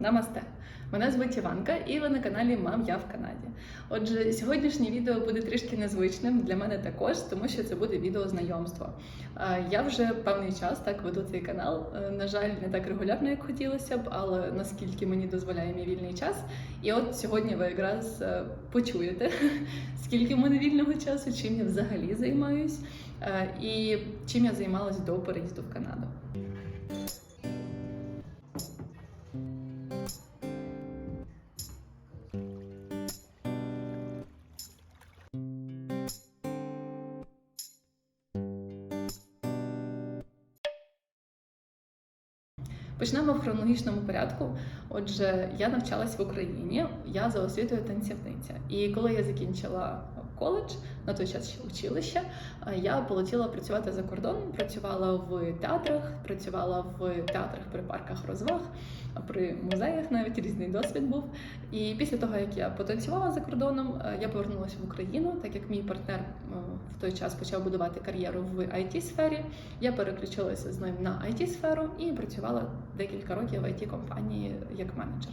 Намасте! Мене звуть Іванка, і ви на каналі Мам Я в Канаді. Отже, сьогоднішнє відео буде трішки незвичним для мене також, тому що це буде відео знайомства. Е, Я вже певний час так веду цей канал. Е, На жаль, не так регулярно, як хотілося б, але наскільки мені дозволяє мій вільний час. І от сьогодні ви якраз е, почуєте, скільки в мене вільного часу, чим я взагалі займаюсь, е, і чим я займалась до переїзду в Канаду. Почнемо в хронологічному порядку. Отже, я навчалась в Україні, я за освітою танцівниця. І коли я закінчила коледж, на той час ще училище, я полетіла працювати за кордон. Працювала в театрах, працювала в театрах при парках розваг, при музеях навіть різний досвід був. І після того, як я потанцювала за кордоном, е, я повернулася в Україну, так як мій партнер е, в той час почав будувати кар'єру в it сфері я переключилася з ним на it сферу і працювала декілька років в it компанії як менеджер.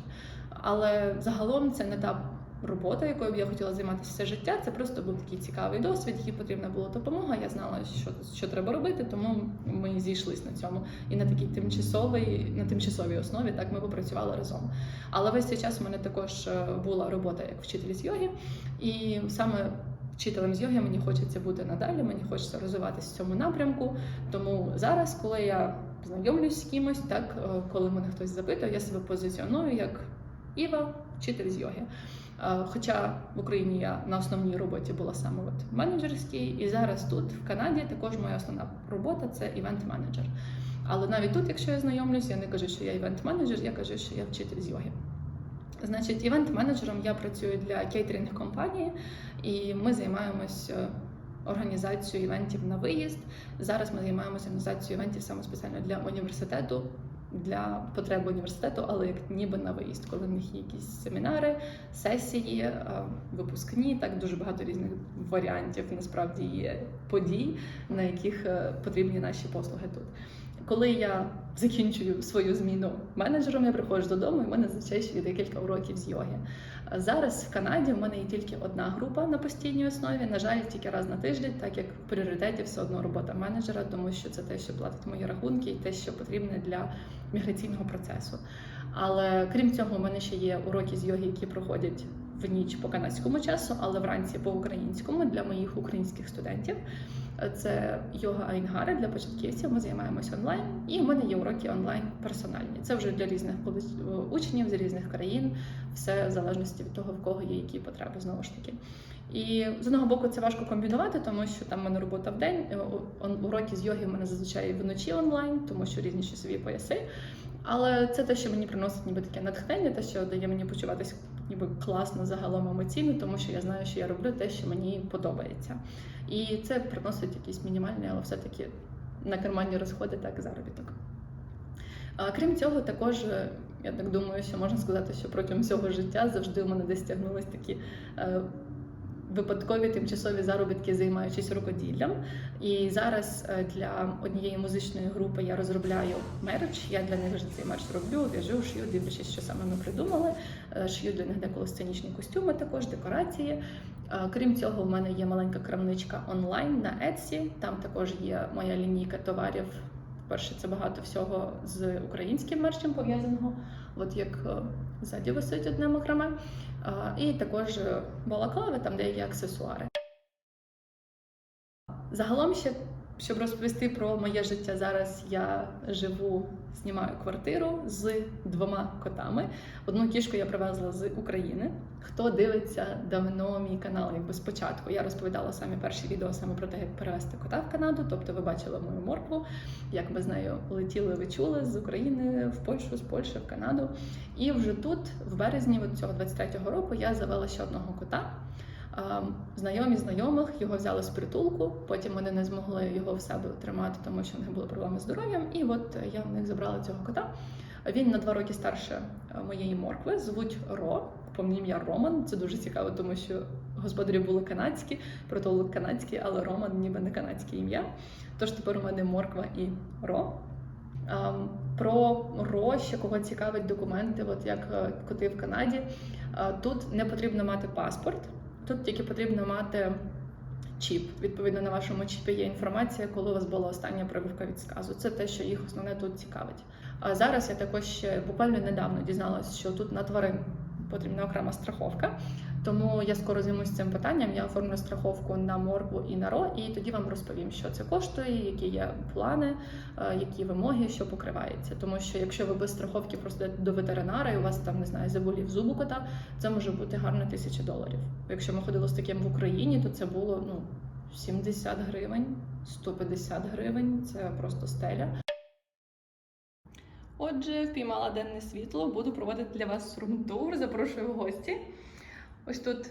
Але загалом це не та робота, якою б я хотіла займатися все життя. Це просто був такий цікавий досвід, який потрібна була допомога. Я знала, що, що треба робити, тому ми зійшлись на цьому. І на такій тимчасовій, на тимчасовій основі так ми попрацювали разом. Але весь цей час у мене також е, була робота як вчитель з йоги, і саме вчителем з йоги мені хочеться бути надалі, мені хочеться розвиватися в цьому напрямку. Тому зараз, коли я знайомлюсь з кимось, так е, коли мене хтось запитує, я себе позиціоную як Іва, вчитель з йоги. Е, Хоча в Україні я на основній роботі була саме от менеджерській, і зараз тут, в Канаді, також моя основна робота це івент-менеджер. Але навіть тут, якщо я знайомлюсь, я не кажу, що я івент-менеджер, я кажу, що я вчитель з йоги. Значить, івент-менеджером я працюю для кейтерінг компанії, і ми займаємося організацією івентів на виїзд. Зараз ми займаємося організацією івентів саме спеціально для університету, для потреб університету, але як ніби на виїзд, коли в них є якісь семінари, сесії, е, випускні, так дуже багато різних варіантів насправді є подій, на яких е, потрібні наші послуги тут. Коли я закінчую свою зміну менеджером, я приходжу додому, і в мене зазвичай ще декілька уроків з йоги. Зараз в Канаді в мене є тільки одна група на постійній основі. На жаль, тільки раз на тиждень, так як в пріоритеті все одно робота менеджера, тому що це те, що платить мої рахунки, і те, що потрібне для міграційного процесу. Але крім цього, у мене ще є уроки з йоги, які проходять в ніч по канадському часу, але вранці по українському для моїх українських студентів. Це йога Айнгари для початківців. Ми займаємося онлайн, і в мене є уроки онлайн персональні. Це вже для різних учнів з різних країн, все в залежності від того, в кого є які потреби знову ж таки. І з одного боку це важко комбінувати, тому що там в мене робота в день. Уроки з йоги в мене зазвичай вночі онлайн, тому що різні часові пояси. Але це те, що мені приносить ніби таке натхнення, те, що дає мені почуватися ніби класно загалом емоційно, тому що я знаю, що я роблю те, що мені подобається. І це приносить якісь мінімальні, але все-таки на карманні розходи, так заробіток. А крім цього, також е, я так думаю, що можна сказати, що протягом всього життя завжди у мене десь тягнулись такі. Випадкові тимчасові заробітки, займаючись рукоділлям. І зараз е, для однієї музичної групи я розробляю мерч. Я для них вже цей мерч роблю, в'яжу, шию, дивлячись, що саме ми придумали. Е, Шию для них деколи сценічні костюми, також декорації. Е, Крім цього, в мене є маленька крамничка онлайн на Etsy. Там також є моя лінійка товарів. Перше, це багато всього з українським мерчем пов'язаного, от як ззаді висить одне макраме. А, І також е, балаклави, там деякі аксесуари. Загалом ще, щоб розповісти про моє життя зараз, я живу, знімаю квартиру з двома котами. Одну кішку я привезла з України. Хто дивиться давно мій канал, якби спочатку я розповідала самі перші відео саме про те, як перевезти кота в Канаду. Тобто, ви бачили мою моркву, як ми з нею летіли, ви чули з України в Польщу, з Польщі в Канаду. І вже тут, в березні цього 23-го року, я завела ще одного кота. А, Знайомі знайомих його взяли з притулку. Потім вони не змогли його в себе тримати, тому що в них були проблеми з здоров'ям. І от я в них забрала цього кота. Він на два роки старше е, моєї моркви. Звуть Ро. Повне ім'я Роман. Це дуже цікаво, тому що господарі були канадські, притулок канадський, але Роман ніби не канадське ім'я. Тож тепер у мене морква і Ро. Ем, Про РО, ще кого цікавить документи, от як е, коти в Канаді. Е, Тут не потрібно мати паспорт, тут тільки потрібно мати чіп. Відповідно, на вашому чіпі є інформація, коли у вас була остання прививка від сказу. Це те, що їх основне тут цікавить. А зараз я також ще буквально недавно дізналася, що тут на тварин потрібна окрема страховка. Тому я скоро займусь цим питанням. Я оформлю страховку на моркву і на ро, і тоді вам розповім, що це коштує, які є плани, е, які вимоги, що покривається. Тому що якщо ви без страховки просто до ветеринара і у вас там не знаю, заболів зуб у кота, це може бути гарна тисяча доларів. Якщо ми ходили з таким в Україні, то це було ну 70 гривень, 150 гривень. Це просто стеля. Отже, впіймала денне світло, буду проводити для вас румтур, запрошую в гості. Ось тут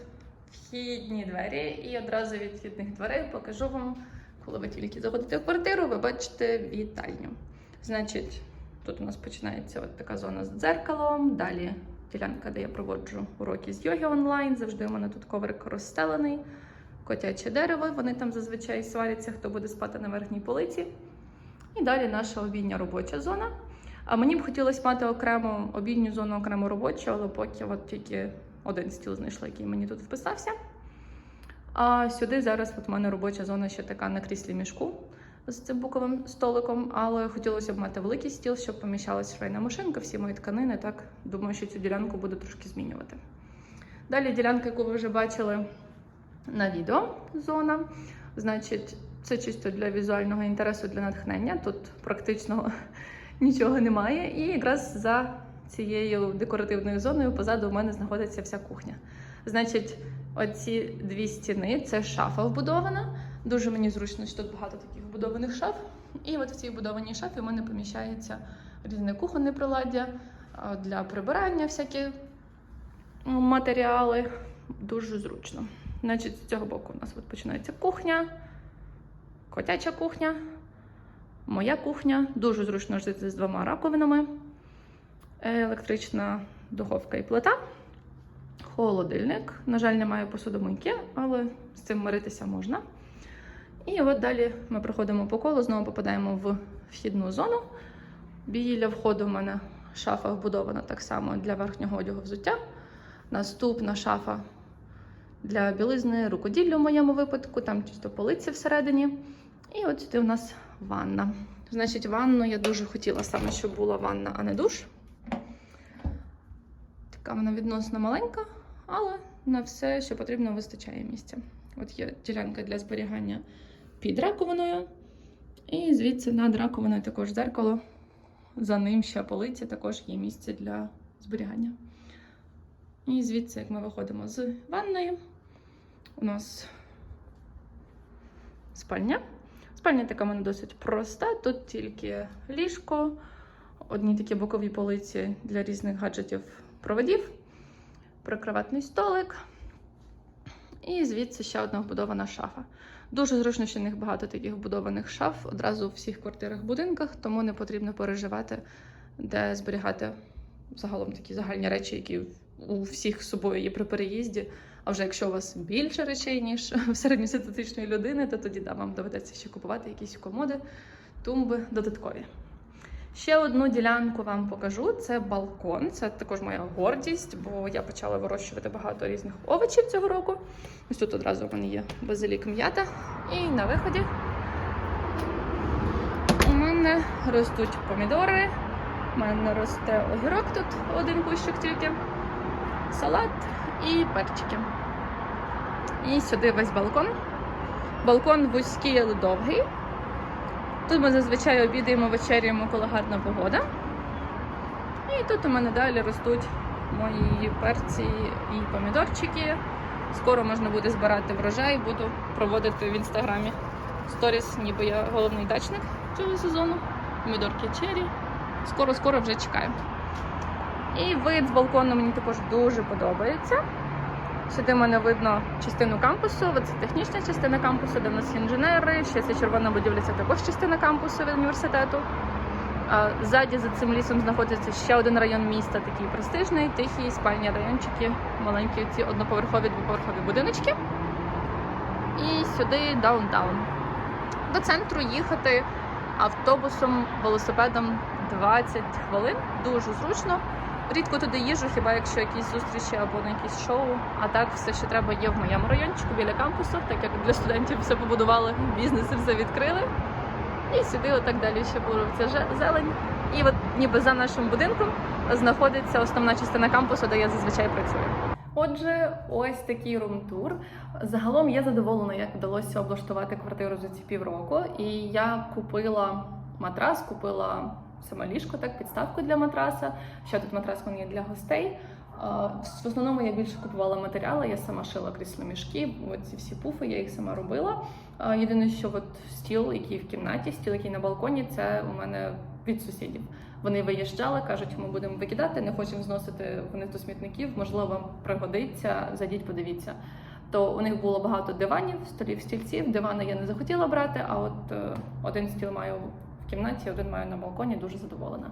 вхідні двері, і одразу від вхідних дверей покажу вам, коли ви тільки заходите в квартиру, ви бачите вітальню. Значить, тут у нас починається от така зона з дзеркалом, далі ділянка, де я проводжу уроки з йоги онлайн. Завжди у мене тут коврик розстелений, котяче дерево. Вони там зазвичай сваряться, хто буде спати на верхній полиці. І далі наша обідня робоча зона. А мені б хотілося мати окремо обідню зону, окремо робочу, але поки от тільки один стіл знайшла, який мені тут вписався. А сюди зараз от в мене робоча зона ще така на кріслі мішку з цим буковим столиком, але хотілося б мати великий стіл, щоб поміщалася швейна машинка, всі мої тканини. Так думаю, що цю ділянку буду трошки змінювати. Далі ділянка, яку ви вже бачили на відео, зона. Значить, це чисто для візуального інтересу, для натхнення. Тут практично нічого немає. І якраз за цією декоративною зоною позаду у мене знаходиться вся кухня. Значить, оці дві стіни це шафа вбудована. Дуже мені зручно, що тут багато таких вбудованих шаф. І от в цій вбудованій шафі у мене поміщається різне кухонне приладдя для прибирання, всякі матеріали. Дуже зручно. Значить, з цього боку у нас от починається кухня, котяча кухня, моя кухня. Дуже зручно жити з двома раковинами електрична духовка і плита, холодильник. На жаль, немає посудомийки, але з цим миритися можна. І от далі ми проходимо по колу, знову попадаємо в вхідну зону. Біля входу в мене шафа вбудована так само для верхнього одягу взуття. Наступна шафа для білизни, рукоділля в моєму випадку, там чисто полиці всередині. І от сюди у нас ванна. Значить, ванну я дуже хотіла саме, щоб була ванна, а не душ. Така вона відносно маленька, але на все, що потрібно, вистачає місця. От є ділянка для зберігання під раковиною. І звідси над раковиною також дзеркало. За ним ще полиця, також є місце для зберігання. І звідси, як ми виходимо з ванною, у нас спальня. Спальня така в мене досить проста. Тут тільки ліжко, одні такі бокові полиці для різних гаджетів проводів, прикроватний столик. І звідси ще одна вбудована шафа. Дуже зручно, що в них багато таких вбудованих шаф одразу у всіх квартирах, будинках, тому не потрібно переживати, де зберігати загалом такі загальні речі, які у всіх з собою є при переїзді. А вже якщо у вас більше речей, ніж в середньостатистичної людини, то тоді да, вам доведеться ще купувати якісь комоди, тумби додаткові. Ще одну ділянку вам покажу. Це балкон. Це також моя гордість, бо я почала вирощувати багато різних овочів цього року. Ось тут одразу в є базилік м'ята. І на виході у мене ростуть помідори. У мене росте огірок тут один кущик тільки, салат і перчики. І сюди весь балкон. Балкон вузький, але довгий. Тут ми зазвичай обідаємо, вечеряємо, коли гарна погода. І тут у мене далі ростуть мої перці і помідорчики. Скоро можна буде збирати врожай, буду проводити в інстаграмі сторіс, ніби я головний дачник цього сезону. Помідорки чері. Скоро-скоро вже чекаю. І вид з балкону мені також дуже подобається. Сюди мене видно частину кампусу, це технічна частина кампусу, де в нас інженери. Ще ця червона будівля це також частина кампусу від університету. Ззаді за цим лісом знаходиться ще один район міста, такий престижний, тихий, спальні райончики, маленькі ці одноповерхові, двоповерхові будиночки. І сюди даунтаун. До центру їхати автобусом, велосипедом 20 хвилин. Дуже зручно. Рідко туди їжу, хіба якщо якісь зустрічі або на якісь шоу. А так все, що треба, є в моєму райончику біля кампусу, так як для студентів все побудували, бізнеси все відкрили. І сюди, отак далі ще було це зелень. І от ніби за нашим будинком знаходиться основна частина кампусу, де я зазвичай працюю. Отже, ось такий рум-тур. Загалом я задоволена, як вдалося облаштувати квартиру за ці півроку. І я купила матрас, купила саме ліжко, так, підставку для матраса. Ще тут матрас він є для гостей. В основному я більше купувала матеріали, я сама шила крісло-мішки, ці всі пуфи, я їх сама робила. Єдине, що от стіл, який в кімнаті, стіл, який на балконі, це у мене від сусідів. Вони виїжджали, кажуть, ми будемо викидати, не хочемо зносити вниз до смітників. Можливо, вам пригодиться, зайдіть, подивіться. То у них було багато диванів, столів, стільців. Дивани я не захотіла брати, а от е, один стіл маю кімнаті, один маю на балконі, дуже задоволена.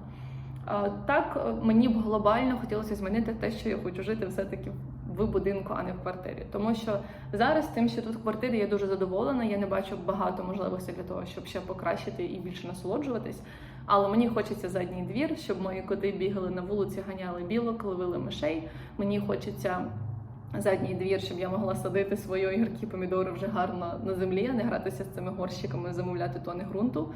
Так, е, мені б глобально хотілося змінити те, що я хочу жити все-таки в будинку, а не в квартирі. Тому що зараз тим, що тут в квартирі, я дуже задоволена. Я не бачу багато можливостей для того, щоб ще покращити і більше насолоджуватись. Але мені хочеться задній двір, щоб мої коти бігали на вулиці, ганяли білок, ловили мишей. Мені хочеться задній двір, щоб я могла садити свої огірки, помідори вже гарно на землі, а не гратися з цими горщиками, замовляти тони ґрунту.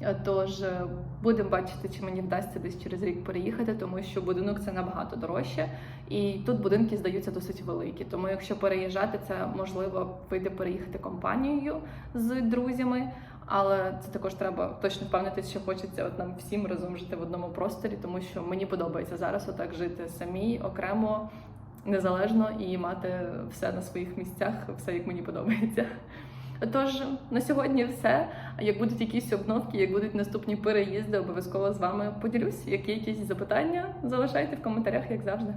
Е, Тож е, будемо бачити, чи мені вдасться десь через рік переїхати, тому що будинок це набагато дорожче, і тут будинки здаються досить великі. Тому якщо переїжджати, це можливо вийде переїхати компанією з друзями. Але це також треба точно впевнитися, що хочеться от нам всім разом жити в одному просторі, тому що мені подобається зараз отак жити самі окремо, незалежно і мати все на своїх місцях, все як мені подобається. Тож на сьогодні все. Як будуть якісь обновки, як будуть наступні переїзди, обов'язково з вами поділюсь. Які якісь запитання залишайте в коментарях, як завжди.